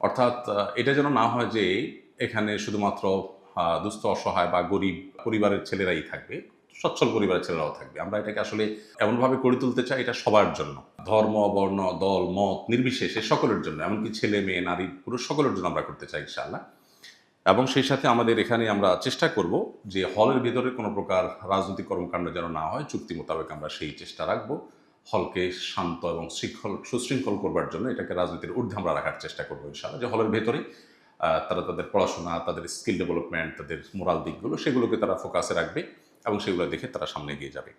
অর্থাৎ এটা যেন না হয় যে এখানে শুধুমাত্র দুস্থ, অসহায় বা গরিব পরিবারের ছেলেরাই থাকবে, সচ্ছল পরিবারের ছেলেরাও থাকবে। আমরা এটাকে আসলে এমনভাবে গড়ে তুলতে চাই এটা সবার জন্য। ধর্ম, বর্ণ, দল, মত নির্বিশেষে সকলের জন্য, এমনকি ছেলে, মেয়ে, নারী, পুরুষ সকলের জন্য আমরা করতে চাই ইনশাআল্লাহ। এবং সেই সাথে আমাদের এখানে আমরা চেষ্টা করব যে হলের ভিতরে কোনো প্রকার রাজনৈতিক কর্মকাণ্ড যেন না হয়, চুক্তি মোতাবেক আমরা সেই চেষ্টা রাখব। হলকে শান্ত এবং শৃঙ্খল, সুশৃঙ্খল করবার জন্য এটাকে রাজনীতির ঊর্ধ্বে আমরা রাখার চেষ্টা করব ইনশাআল্লাহ। যে হলের ভেতরে তারা তাদের পড়াশোনা, তাদের স্কিল ডেভেলপমেন্ট, তাদের মোরাল দিকগুলো, সেগুলোকে তারা ফোকাসে রাখবে এবং সেগুলো দেখে তারা সামনে এগিয়ে যাবে।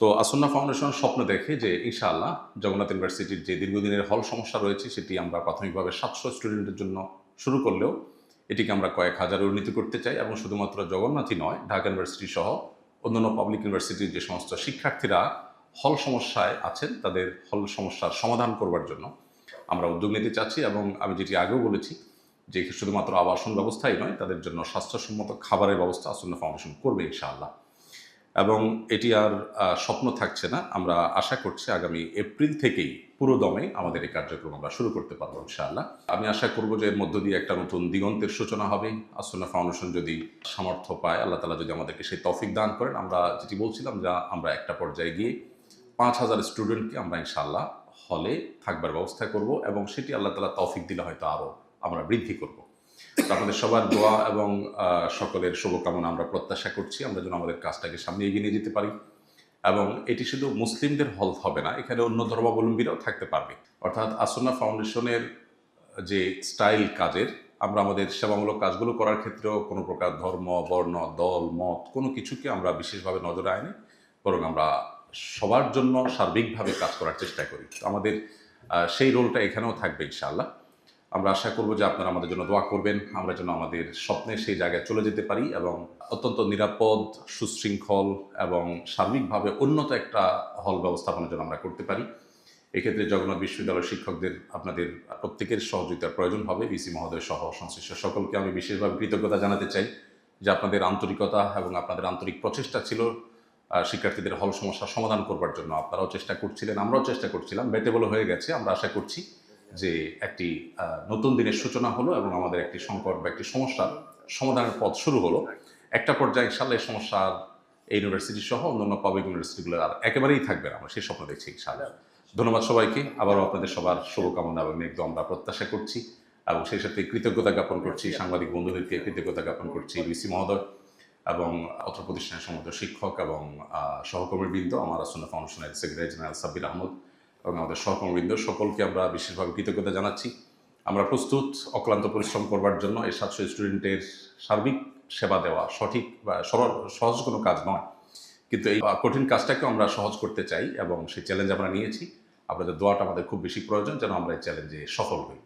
তো আসন্না ফাউন্ডেশন স্বপ্ন দেখে যে ইনশাআল্লাহ জগন্নাথ ইউনিভার্সিটির যে দীর্ঘদিনের হল সমস্যা রয়েছে, সেটি আমরা প্রাথমিকভাবে সাতশো স্টুডেন্টের জন্য শুরু করলেও এটিকে আমরা কয়েক হাজার উন্নীত করতে চাই এবং শুধুমাত্র জগন্নাথই নয়, ঢাকা ইউনিভার্সিটি সহ অন্যান্য পাবলিক ইউনিভার্সিটির যে সমস্ত শিক্ষার্থীরা হল সমস্যায় আছেন, তাদের হল সমস্যার সমাধান করবার জন্য আমরা উদ্যোগ নিতে চাচ্ছি এবং আমি যেটি আগেও বলেছি যে শুধুমাত্র আবাসন ব্যবস্থাই নয়, তাদের জন্য স্বাস্থ্যসম্মত খাবারের ব্যবস্থা আসন্ন ফাউন্ডেশন করবে ইনশাআল্লাহ। এবং এটি আর স্বপ্ন থাকছে না, আমরা আশা করছি আগামী এপ্রিল থেকেই পুরো দমে আমাদের এই কার্যক্রম আমরা শুরু করতে পারব ইনশাআল্লাহ। আমি আশা করব যে এর মধ্য দিয়ে একটা নতুন দিগন্তের সূচনা হবে, আসন্ন ফাউন্ডেশন যদি সামর্থ্য পায়, আল্লাহ তালা যদি আমাদেরকে সেই তফিক দান করেন, আমরা যেটি বলছিলাম যা আমরা একটা পর্যায়ে গিয়ে পাঁচ হাজার স্টুডেন্টকে আমরা ইনশাআল্লাহ হলে থাকবার ব্যবস্থা করব এবং সেটি আল্লাহ তালা তৌফিক দিলে হয়তো আরও আমরা বৃদ্ধি করব। আপনাদের সবার দোয়া এবং সকলের শুভকামনা আমরা প্রত্যাশা করছি। আমরা যেন আমাদের কাজটাকে সামনে এগিয়ে নিয়ে যেতে পারি এবং এটি শুধু মুসলিমদের হল হবে না, এখানে অন্য ধর্মাবলম্বীরাও থাকতে পারবে। অর্থাৎ আসন্না ফাউন্ডেশনের যে স্টাইল কাজের, আমরা আমাদের সেবামূলক কাজগুলো করার ক্ষেত্রেও কোনো প্রকার ধর্ম, বর্ণ, দল, মত কোনো কিছুকে আমরা বিশেষভাবে নজরে আনি বরং আমরা সবার জন্য সার্বিকভাবে কাজ করার চেষ্টা করি। আমাদের সেই রোলটা এখানেও থাকবে ইনশাআল্লাহ। আমরা আশা করব যে আপনারা আমাদের জন্য দোয়া করবেন। আমরা যেন আমাদের স্বপ্নে সেই জায়গায় চলে যেতে পারি এবং অত্যন্ত নিরাপদ, সুশৃঙ্খল এবং সার্বিকভাবে উন্নত একটা হল ব্যবস্থাপনার জন্য আমরা করতে পারি। এক্ষেত্রে জগন্নাথ বিশ্ববিদ্যালয়ের শিক্ষকদের আপনাদের প্রত্যেকের সহযোগিতার প্রয়োজন হবে। বিসি মহোদয় সহ সংশ্লিষ্ট সকলকে আমি বিশেষভাবে কৃতজ্ঞতা জানাতে চাই যে আপনাদের আন্তরিকতা এবং আপনাদের আন্তরিক প্রচেষ্টা ছিল শিক্ষার্থীদের হল সমস্যার সমাধান করবার জন্য আপনারাও চেষ্টা করছিলেন আমরাও চেষ্টা করছিলাম। বেটেবল হয়ে গেছে আমরা আশা করছি যে একটি নতুন দিনের সূচনা হলো এবং আমাদের একটি সংকট বা একটি সমস্যার সমাধানের পথ শুরু হলো। একটা পর্যায়ে ইনশাল্লাহ এই সমস্যার এই ইউনিভার্সিটি সহ অন্যান্য পাবলিক ইউনিভার্সিটিগুলো আর একেবারেই থাকবে না আমরা সেই স্বপ্ন দেখছি ইনশাল্লাহ ধন্যবাদ সবাইকে আবারও আপনাদের সবার শুভকামনা এবং একদম আমরা প্রত্যাশা করছি এবং সেই সাথে কৃতজ্ঞতা জ্ঞাপন করছি সাংবাদিক বন্ধুদেরকে কৃতজ্ঞতা জ্ঞাপন করছি বিসি মহোদয়। এবং অত্র প্রতিষ্ঠানের সমস্ত শিক্ষক এবং সহকর্মীবৃন্দ, আমার আসন্ন ফাউন্ডেশনের সেক্রেটারি জেনারেল সাব্বির আহমদ এবং আমাদের সহকর্মীবৃন্দ, সকলকে আমরা বিশেষভাবে কৃতজ্ঞতা জানাচ্ছি। আমরা প্রস্তুত অক্লান্ত পরিশ্রম করবার জন্য এই সাতশো স্টুডেন্টের সার্বিক সেবা দেওয়া সঠিক বা সরল, সহজ কোনো কাজ নয়। কিন্তু এই কঠিন কাজটাকেও আমরা সহজ করতে চাই এবং সেই চ্যালেঞ্জ আমরা নিয়েছি। আপনাদের দোয়াটা আমাদের খুব বেশি প্রয়োজন যেন আমরা এই চ্যালেঞ্জে সফল হই।